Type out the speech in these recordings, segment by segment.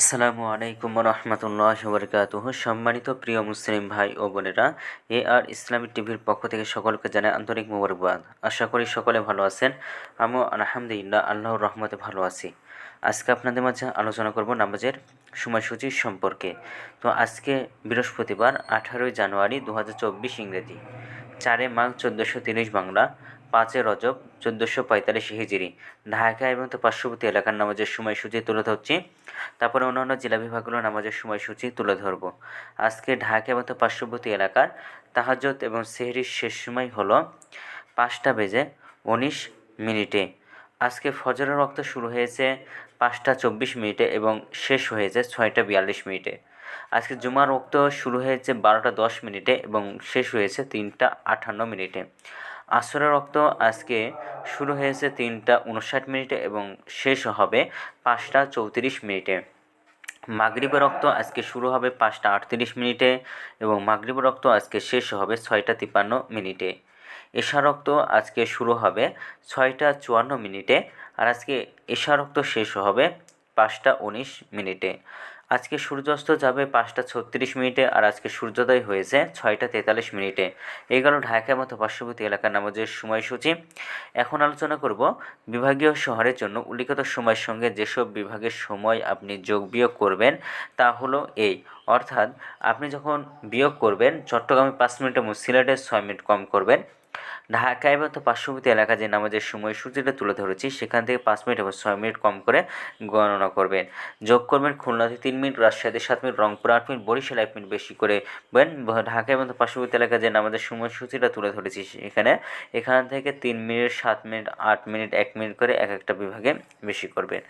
আসসালামু আলাইকুম রহমতুল্লাহ বরকাতুহ সম্মানিত প্রিয় মুসলিম ভাই ও বোনেরা, এ আর ইসলামিক টিভির পক্ষ থেকে সকলকে জানাই আন্তরিক মোবারকবাদ। আশা করি সকলে ভালো আছেন। আমিও আলহামদুলিল্লাহ আল্লাহর রহমতে ভালো আছি। আজকে আপনাদের মাঝে আলোচনা করব নামাজের সময়সূচি সম্পর্কে। তো আজকে বৃহস্পতিবার আঠারোই জানুয়ারি দু হাজার চব্বিশ ইংরেজি, চারে মাঘ চোদ্দোশো তিরিশ বাংলা। পাঁচে রজব চোদ্দোশো পঁয়তাল্লিশ হিজিরি ঢাকা এবং তো পার্শ্ববর্তী এলাকার নামাজের সময়সূচি তুলে ধরছি। তারপরে অন্যান্য জেলা বিভাগগুলোর নামাজের সময়সূচি তুলে ধরব। আজকে ঢাকা এবং তো পার্শ্ববর্তী এলাকার তাহাজত এবং সেহরির শেষ সময় হলো পাঁচটা বেজে উনিশ মিনিটে। আজকে ফজরের রক্ত শুরু হয়েছে পাঁচটা চব্বিশ মিনিটে এবং শেষ হয়েছে ছয়টা বিয়াল্লিশ মিনিটে। আজকে জুমার রক্ত শুরু হয়েছে বারোটা দশ মিনিটে এবং শেষ হয়েছে তিনটা আটান্ন মিনিটে। আসরের রক্ত আজকে শুরু হয়েছে তিনটা উনষাট মিনিটে এবং শেষ হবে পাঁচটা চৌত্রিশ মিনিটে। মাগরিবের রক্ত আজকে শুরু হবে পাঁচটা আটত্রিশ মিনিটে এবং মাগরিবের রক্ত আজকে শেষ হবে ছয়টা তিপ্পান্ন মিনিটে। এশা রক্ত আজকে শুরু হবে ছয়টা চুয়ান্ন মিনিটে আর আজকে এশা রক্ত শেষ হবে পাঁচটা উনিশ মিনিটে। আজকে সূর্যাস্ত যাবে পাঁচটা ছত্রিশ মিনিটে আর আজকে সূর্যোদয় হয়েছে ছয়টা তেতাল্লিশ মিনিটে। এই গেল ঢাকার মতো পার্শ্ববর্তী এলাকার নামাজের সময়সূচি। এখন আলোচনা করব বিভাগীয় শহরের জন্য। উল্লিখিত সময়ের সঙ্গে যেসব বিভাগের সময় আপনি যোগ বিয়োগ করবেন তা হলো এই। অর্থাৎ আপনি যখন বিয়োগ করবেন, চট্টগ্রামে পাঁচ মিনিট এবং সিলেটে ছয় মিনিট কম করবেন। ঢাকা এবং তো পার্শ্ববর্তী এলাকা যে নামাজের সময়সূচিটা তুলে ধরেছি, সেখান থেকে পাঁচ মিনিট এবং ছয় মিনিট কম করে গণনা করবেন। যোগ করবেন খুলনাতে তিন মিনিট, রাজশাহীতে সাত মিনিট, রংপুর আট মিনিট, বরিশাল এক মিনিট বেশি করে ঢাকা এবং পার্শ্ববর্তী এলাকা যে নামাজের সময়সূচিটা তুলে ধরেছি এখানে এখান থেকে তিন মিনিট, সাত মিনিট, আট মিনিট, এক মিনিট করে এক একটা বিভাগে বেশি করবেন।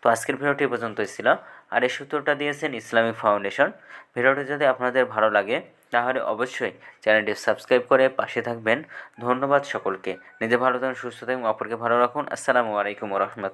তো আজকের ভিডিওটি পর্যন্তই ছিল। আর এই সূত্রটা দিয়েছেন ইসলামিক ফাউন্ডেশন। ভিডিওটি যদি আপনাদের ভালো লাগে তাহলে অবশ্যই চ্যানেলটি সাবস্ক্রাইব করে পাশে থাকবেন। ধন্যবাদ সকলকে। নিজে ভালো থাকুন, সুস্থ থাকুন, অপরকে ভালো রাখুন। আসসালামু আলাইকুম রহমতুল